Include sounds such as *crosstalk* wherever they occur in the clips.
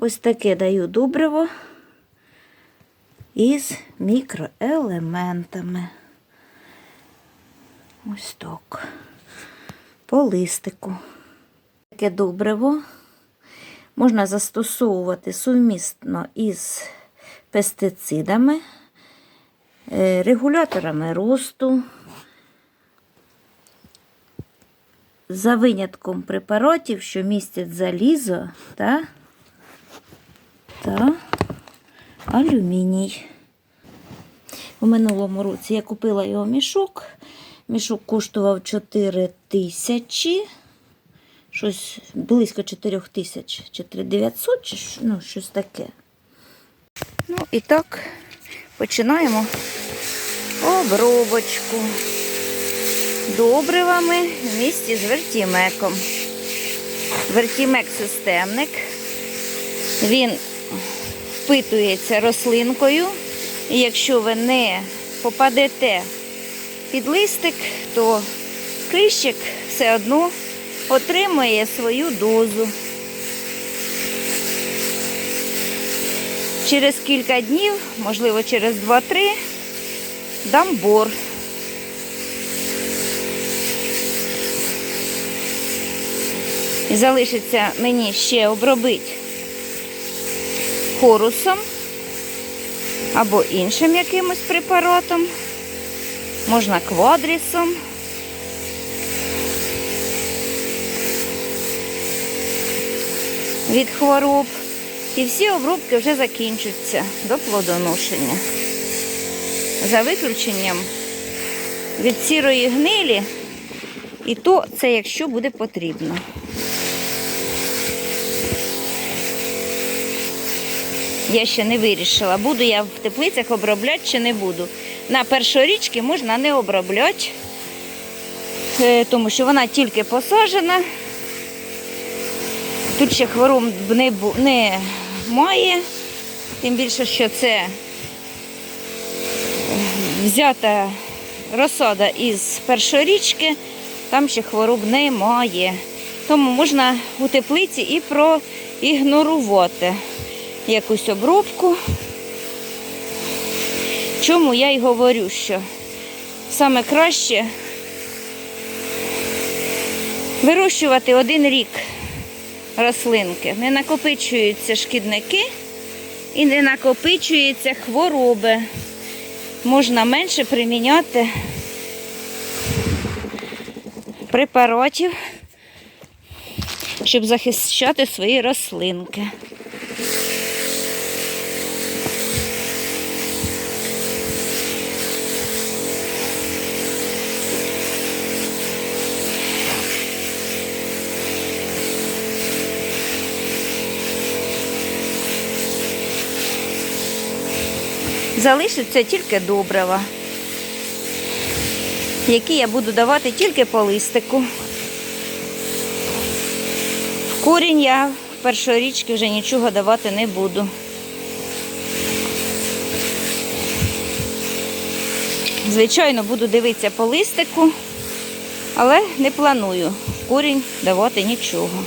Ось таке даю добриво із мікроелементами. Ось так. По листику. Таке добриво можна застосовувати сумісно із пестицидами, е, регуляторами росту, за винятком препаратів, що містять залізо та, та алюміній. У минулому році я купила його мішок. Мішок коштував 4 тисячі, щось близько 4 тисяч, чи 3900, чи ну, щось таке. Ну і так, починаємо обробочку добривами в місті з вертімеком. Вертімек системник. Він впитується рослинкою. І якщо ви не попадете під листик, то кліщик все одно отримує свою дозу. Через кілька днів, можливо, через 2-3, дам бор. І залишиться мені ще обробити хорусом або іншим якимось препаратом, можна квадрісом. Від хвороб. І всі обробки вже закінчаться до плодоношення. За виключенням від сірої гнилі, і то це якщо буде потрібно. Я ще не вирішила, буду я в теплицях обробляти чи не буду. На першорічки можна не обробляти, е, тому що вона тільки посаджена. Тут ще хвороб не, не має, тим більше, що це е, взята розсада із першорічки, там ще хвороб немає. Тому можна у теплиці і проігнорувати якусь обробку. Чому я й говорю, що саме краще вирощувати один рік рослинки. Не накопичуються шкідники і не накопичуються хвороби. Можна менше приміняти препаратів, щоб захищати свої рослинки. Залишиться тільки добрива, які я буду давати тільки по листику. В корінь я в першорічки вже нічого давати не буду. Звичайно, буду дивитися по листику, але не планую в корінь давати нічого.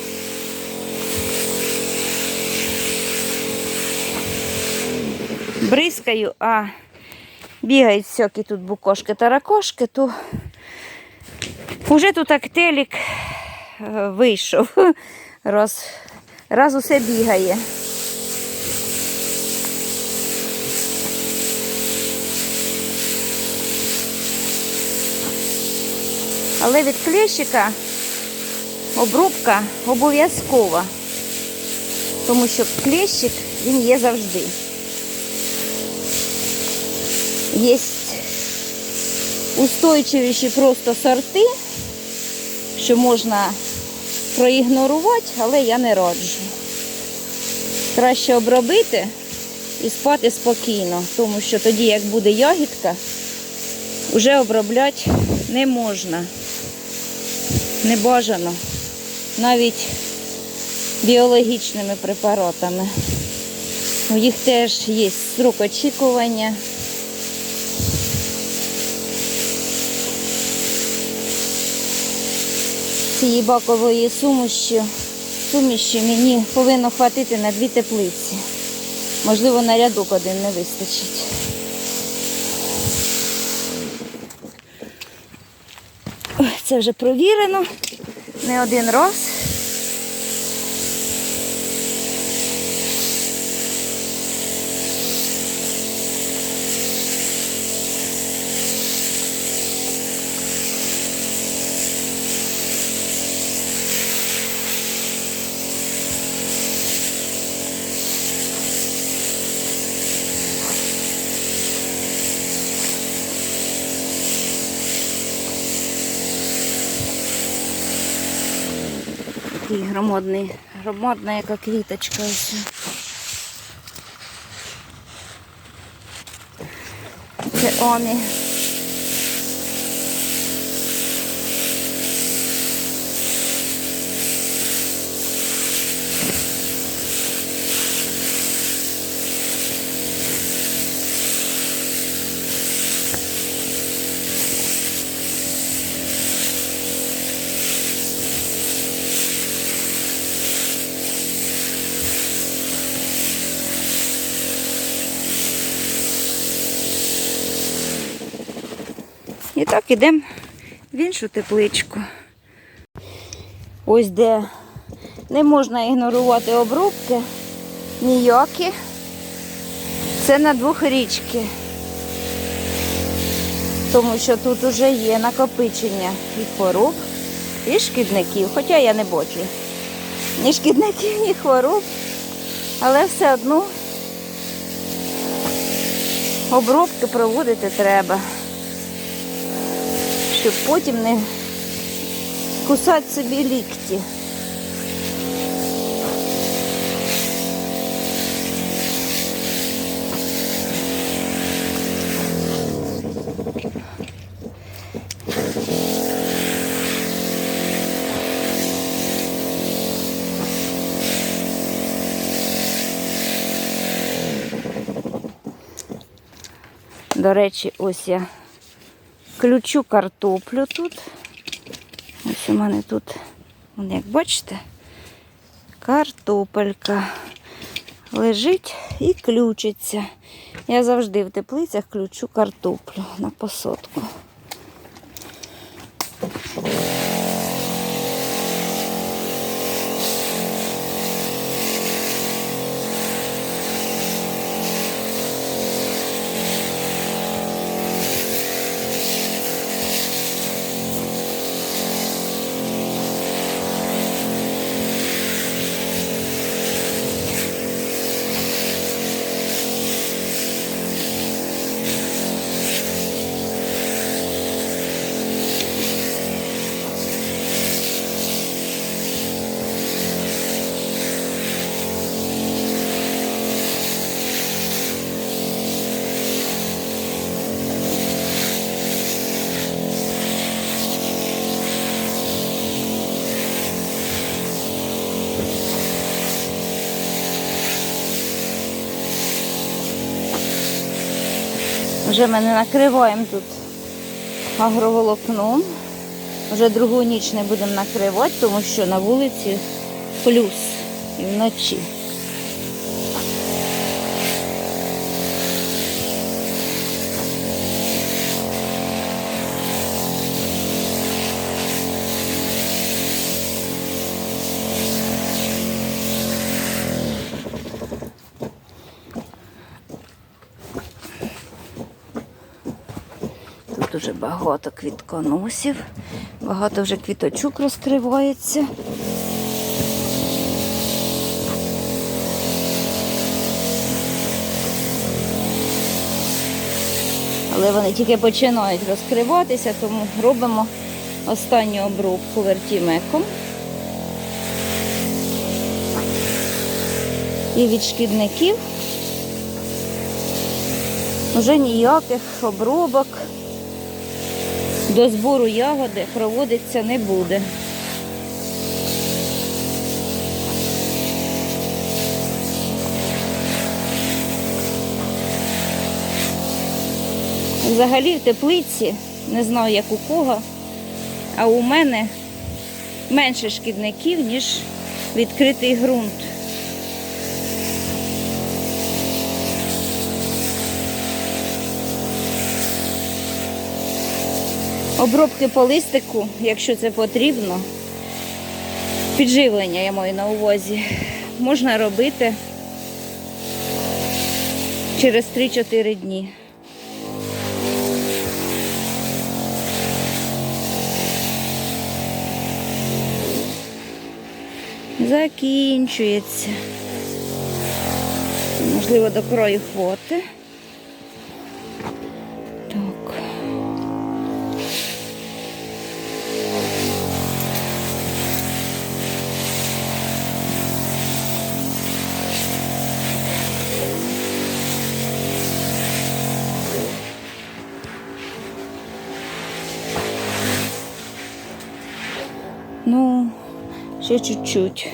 Бризкаю, а бігають всякі тут букошки та ракошки, то вже тут актелік е, вийшов. *laughs* Раз, раз усе бігає. Але від клещика обрубка обов'язкова, тому що клещик він є завжди. Є устойчивіші просто сорти, що можна проігнорувати, але я не раджу. Краще обробити і спати спокійно, тому що тоді, як буде ягідка, вже обробляти не можна. Не бажано. Навіть біологічними препаратами. У їх теж є срок очікування. Цієї бакової суміші суміші мені повинно хватити на дві теплиці. Можливо, на рядок один не вистачить. Це вже провірено не один раз. Такий громадний, громадна яка квіточка. Це Омі. Так в іншу тепличку. Ось де не можна ігнорувати обробки ніякі. Це на двох річки. Тому що тут вже є накопичення і хвороб, і шкідників. Хоча я не бачу ні шкідників, ні хвороб. Але все одно обробки проводити треба щоб потім не кусати собі лікті. До речі, ось я ключу картоплю тут. Ось у мене тут, як бачите, картопелька лежить і ключиться. Я завжди в теплицях ключу картоплю на посадку. Вже ми не накриваємо тут агроволокном. Вже другу ніч не будемо накривати, тому що на вулиці плюс і вночі. Тут дуже багато квітконосів, багато вже квіточок розкривається. Але вони тільки починають розкриватися, тому робимо останню обробку вертімеком. І від шкідників вже ніяких обробок до збору ягоди проводиться не буде. Взагалі в теплиці, не знаю як у кого, а у мене менше шкідників, ніж відкритий ґрунт. Обробки по листику, якщо це потрібно, підживлення я маю на увазі, можна робити через 3-4 дні. Закінчується. Можливо, до краю хвоти. Ще чуть-чуть.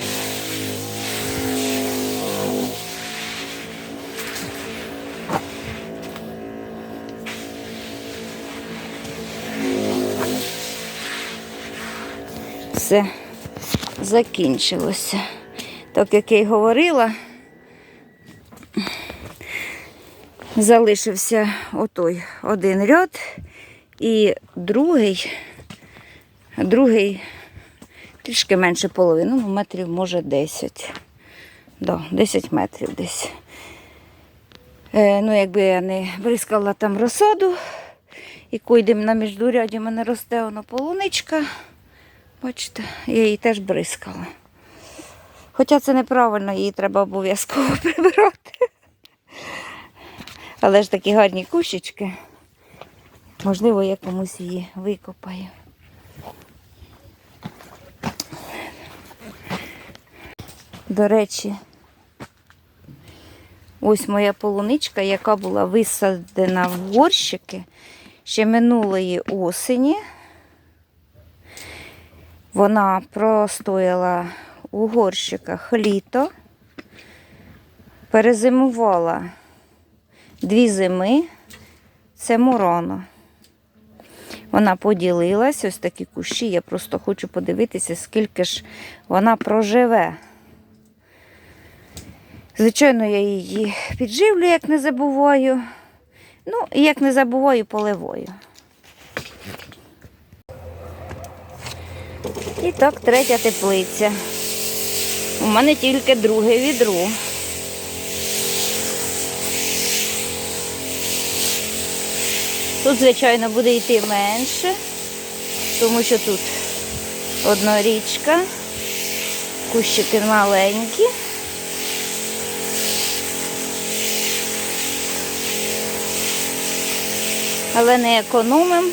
Все закінчилося. Так як я й говорила, залишився отой один ряд і другий, другий трішки менше половини, ну, метрів може 10. Да, 10 метрів десь. Е, ну, якби я не бризкала там розсаду, і койдем на міждуряді в мене росте воно полуничка. Бачите, я її теж бризкала. Хоча це неправильно, її треба обов'язково *laughs* прибирати. Але ж такі гарні кущички. Можливо, я комусь її викопаю. До речі, ось моя полуничка, яка була висадена в горщики ще минулої осені. Вона простояла у горщиках літо, перезимувала дві зими, це мороно. Вона поділилась, ось такі кущі. Я просто хочу подивитися, скільки ж вона проживе. Звичайно, я її підживлю, як не забуваю. Ну, і як не забуваю, поливою. І так, третя теплиця. У мене тільки друге відро. Тут, звичайно, буде йти менше, тому що тут однорічка, кущики маленькі. Але не економимо.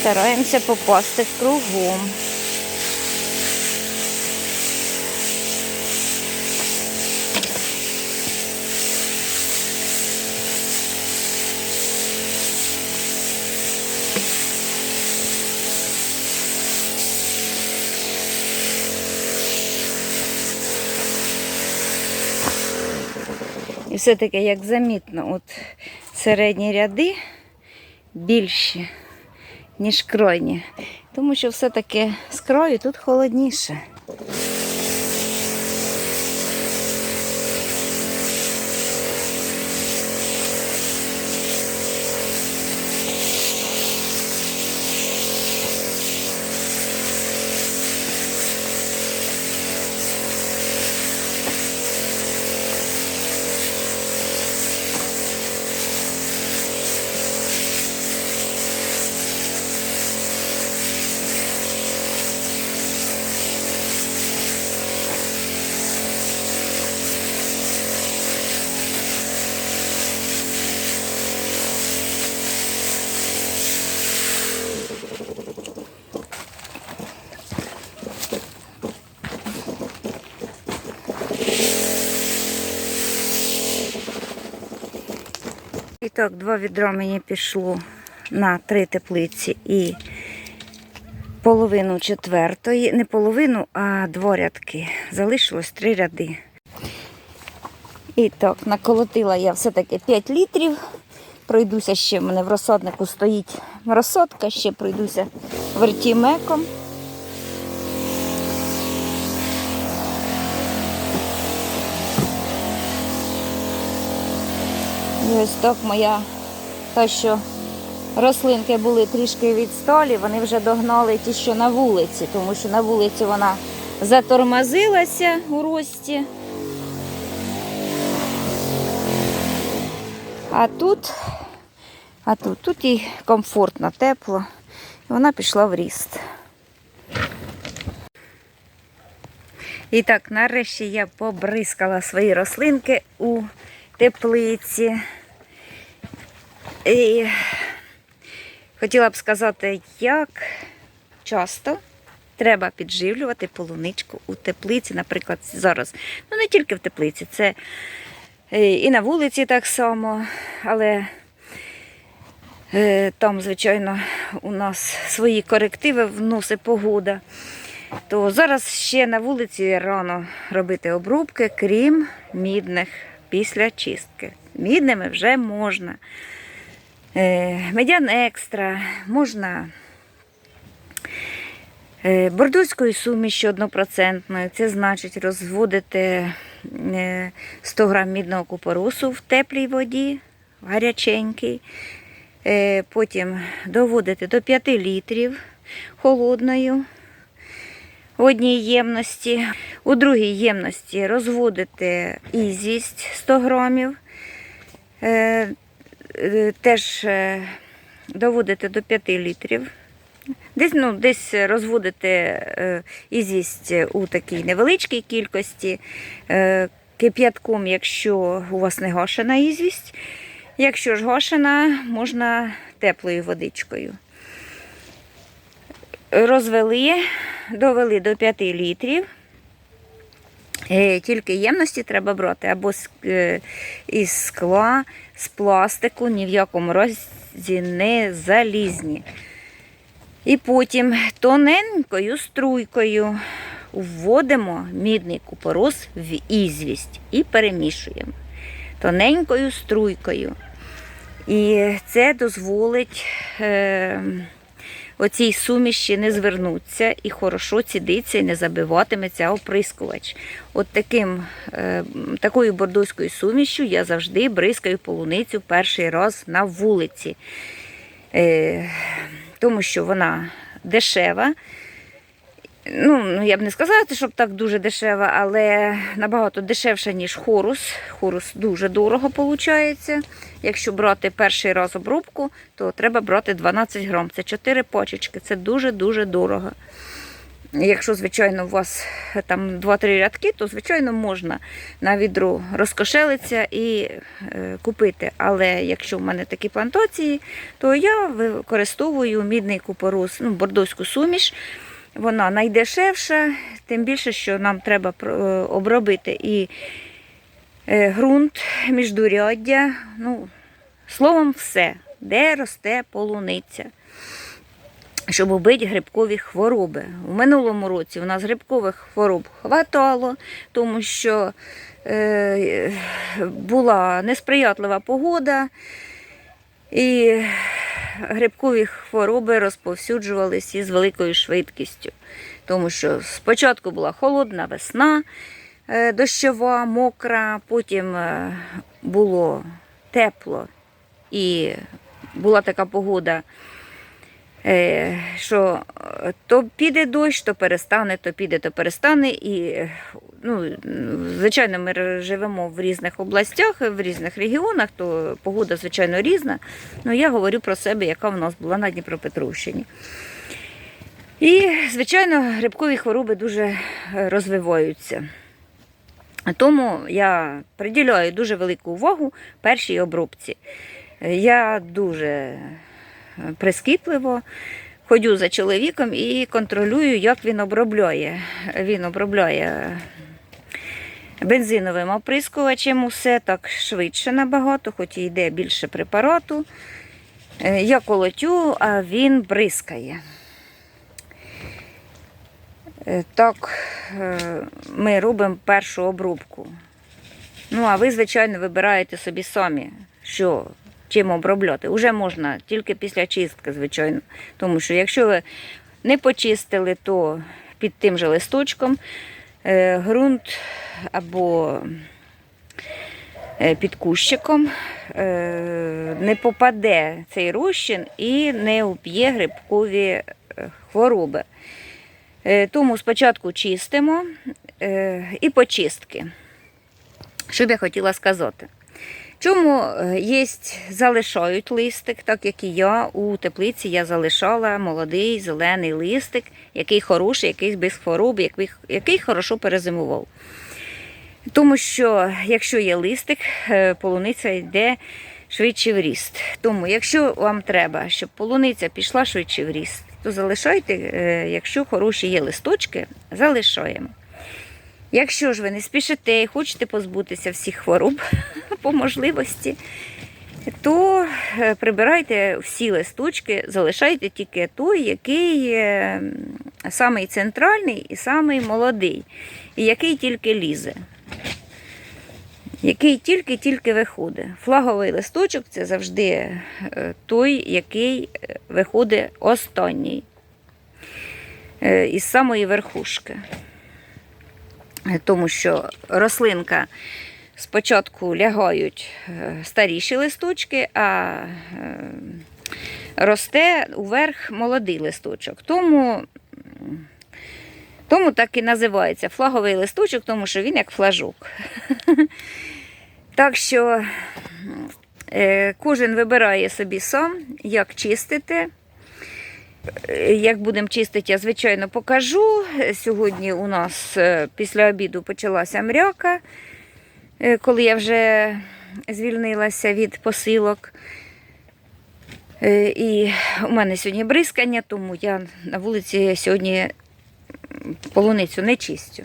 Стараємося попасти кругом. Все-таки, як замітно, от середні ряди більші, ніж крайні. Тому що все-таки з краю тут холодніше. Так, два відра мені пішло на три теплиці і половину четвертої. Не половину, а дворядки. Залишилось три ряди. І так, наколотила я все-таки 5 літрів. Пройдуся ще в мене в розсаднику стоїть розсадка, ще пройдуся вертімеком. Ось так моя та, що рослинки були трішки відсталі, вони вже догнали ті, що на вулиці, тому що на вулиці вона затормозилася у рості. А тут, а тут, тут їй комфортно, тепло. І вона пішла в ріст. І так, нарешті я побризкала свої рослинки у теплиці. І хотіла б сказати, як часто треба підживлювати полуничку у теплиці, наприклад, зараз. Ну, не тільки в теплиці, це е, і на вулиці так само, але е, там, звичайно, у нас свої корективи вносить погода. То зараз ще на вулиці рано робити обрубки, крім мідних після чистки. Мідними вже можна. Е, Медян екстра, можна е, бордоською сумішю однопроцентною. Це значить розводити е, 100 грам мідного купоросу в теплій воді. Е, Потім доводити до 5 літрів холодною в одній ємності. У другій ємності розводити ізвість 100 грамів. Е, Теж е, доводити до 5 літрів. Десь, ну, десь розводити е, ізвість у такій невеличкій кількості. Кип'ятком, якщо у вас не гашена ізвість. Якщо ж гашена, можна теплою водичкою розвели, довели до 5 літрів. Е, Тільки ємності треба брати або е, із скла, з пластику, ні в якому разі не залізні. І потім тоненькою струйкою вводимо мідний купорос в ізвість і перемішуємо тоненькою струйкою. І це дозволить е, оцій суміші не звернуться і хорошо цідиться і не забиватиметься оприскувач. От таким, е, такою бордоською сумішю я завжди бризкаю полуницю перший раз на вулиці, е, тому що вона дешева. Ну, ну, я б не сказала, щоб так дуже дешева, але набагато дешевша, ніж хорус. Хорус дуже дорого виходить. Якщо брати перший раз обробку, то треба брати 12 грам. Це 4 пачечки. Це дуже-дуже дорого. Якщо, звичайно, у вас там 2-3 рядки, то, звичайно, можна на відро розкошелитися і е, купити. Але якщо в мене такі плантації, то я використовую мідний купорос, ну, бордоську суміш. Вона найдешевша, тим більше, що нам треба е, обробити і е, ґрунт, міждуряддя, ну, словом, все, де росте полуниця, щоб убити грибкові хвороби. У минулому році у нас грибкових хвороб хватало, тому що е, була несприятлива погода. І грибкові хвороби розповсюджувалися із великою швидкістю. Тому що спочатку була холодна весна, е, дощова, мокра, потім е, було тепло і була така погода, е, що то піде дощ, то перестане, то піде, то перестане. І, ну, звичайно, ми живемо в різних областях, в різних регіонах, то погода, звичайно, різна. Ну, я говорю про себе, яка в нас була на Дніпропетровщині. І, звичайно, грибкові хвороби дуже е, розвиваються. Тому я приділяю дуже велику увагу першій обробці. Я дуже е, прискіпливо ходю за чоловіком і контролюю, як він обробляє. Він обробляє бензиновим оприскувачем усе так швидше набагато, хоч і йде більше препарату. Е, Я колотю, а він бризкає. Е, Так, е, ми робимо першу обробку. Ну, а ви, звичайно, вибираєте собі самі, що чим обробляти. Уже можна тільки після чистки, звичайно. Тому що якщо ви не почистили, то під тим же листочком ґрунт або е, під кущиком е, не попаде цей розчин і не уб'є грибкові е, хвороби. Тому спочатку чистимо і почистки. Що б я хотіла сказати? Чому є, залишають листик, так як і я у теплиці я залишала молодий зелений листик, який хороший, який без хвороб, який, який хорошо перезимував. Тому що якщо є листик, е, полуниця йде швидше в ріст. Тому, якщо вам треба, щоб полуниця пішла швидше в ріст, то залишайте, е, якщо хороші є листочки, залишаємо. Якщо ж ви не спішите і хочете позбутися всіх хвороб *laughs* по можливості, то е, прибирайте всі листочки, залишайте тільки той, який е, самий центральний і самий молодий, і який тільки лізе. Який тільки-тільки виходить. Флаговий листочок це завжди е, той, який виходить останній із самої верхушки. Тому що рослинка спочатку лягають е, старіші листочки, а е, росте уверх молодий листочок. Тому, тому так і називається флаговий листочок, тому що він як флажок. Так що е, кожен вибирає собі сам, як чистити. Як будемо чистити, я звичайно покажу. Сьогодні у нас після обіду почалася мряка, коли я вже звільнилася від посилок. Е, І у мене сьогодні бризкання, тому я на вулиці сьогодні полуницю не чистю.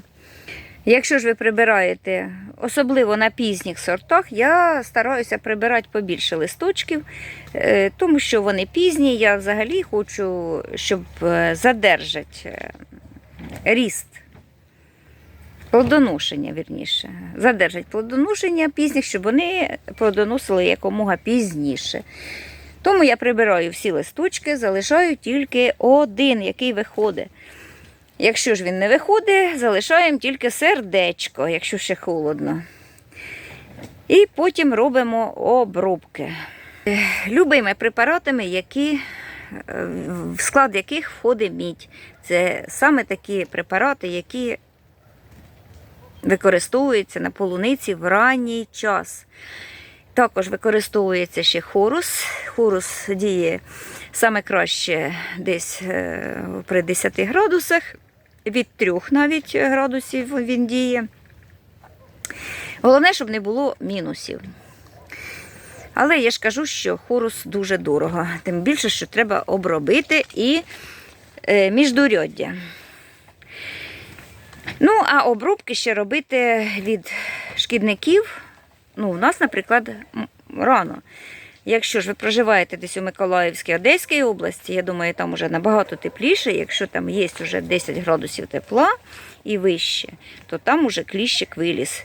Якщо ж ви прибираєте, особливо на пізніх сортах, я стараюся прибирати побільше листочків, е, тому що вони пізні. Я взагалі хочу, щоб е, задержати е, ріст. Плодоношення, вірніше. Задержать плодоношення пізніх, щоб вони плодоносили якомога пізніше. Тому я прибираю всі листочки, залишаю тільки один, який виходить. Якщо ж він не виходить, залишаємо тільки сердечко, якщо ще холодно. І потім робимо обробки. Любими препаратами, які, е, в склад яких входить мідь. Це саме такі препарати, які використовуються на полуниці в ранній час. Також використовується ще хорус. Хорус діє саме краще десь е, при 10 градусах, від 3 навіть градусів він діє. Головне, щоб не було мінусів. Але я ж кажу, що хорус дуже дорого. Тим більше, що треба обробити і е, міждуряддя. Ну, а обробки ще робити від шкідників. Ну, у нас, наприклад, рано. Якщо ж ви проживаєте десь у Миколаївській, Одеській області, я думаю, там вже набагато тепліше. Якщо там є вже 10 градусів тепла і вище, то там уже кліщик виліз.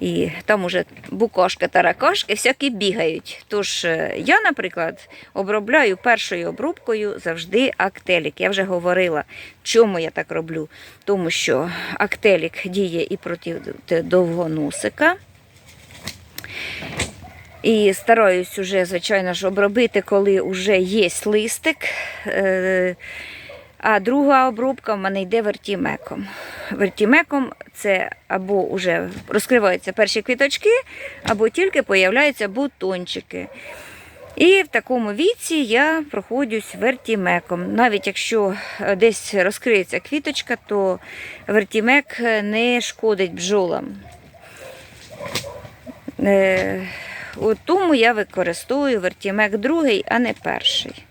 І там уже букашки, таракашки всякі бігають. Тож е, я, наприклад, обробляю першою обробкою завжди актелік. Я вже говорила, чому я так роблю. Тому що актелік діє і проти довгоносика. І стараюсь уже, звичайно ж, обробити, коли вже є листик. Е, А друга обробка в мене йде вертімеком. Вертімеком це або вже розкриваються перші квіточки, або тільки появляються бутончики. І в такому віці я проходжусь вертімеком. Навіть якщо е, десь розкриється квіточка, то вертімек не шкодить бджолам. Е, Тому я використовую вертімек другий, а не перший.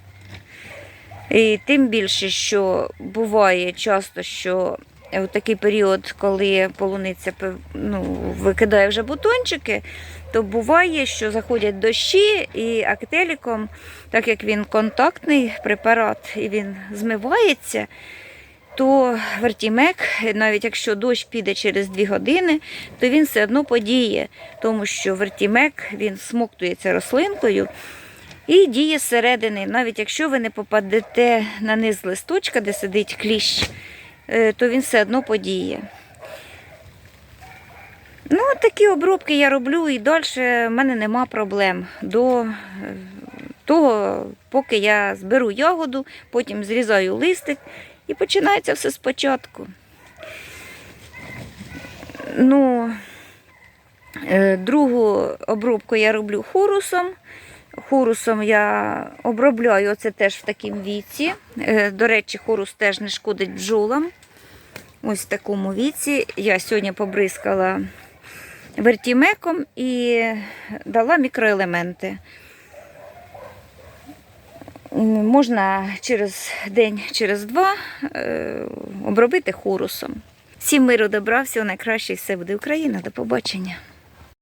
І тим більше, що буває часто, що в такий період, коли полуниця ну, викидає вже бутончики, то буває, що заходять дощі і актеліком, так як він контактний препарат і він змивається, то вертімек, навіть якщо дощ піде через 2 години, то він все одно подіє, тому що вертімек він смоктується рослинкою І діє зсередини. Навіть якщо ви не попадете на низ листочка, де сидить кліщ, е, то він все одно подіє. Ну, такі обробки я роблю і далі в мене нема проблем. До е, того, поки я зберу ягоду, потім зрізаю листик і починається все спочатку. Ну, е, другу обробку я роблю хорусом. Хорусом я обробляю оце теж в такому віці. Е, До речі, хорус теж не шкодить бджолам. Ось в такому віці. Я сьогодні побризкала вертімеком і дала мікроелементи. Можна через день, через два е, обробити хорусом. Всім миру добра, всього найкраще, все буде Україна. До побачення.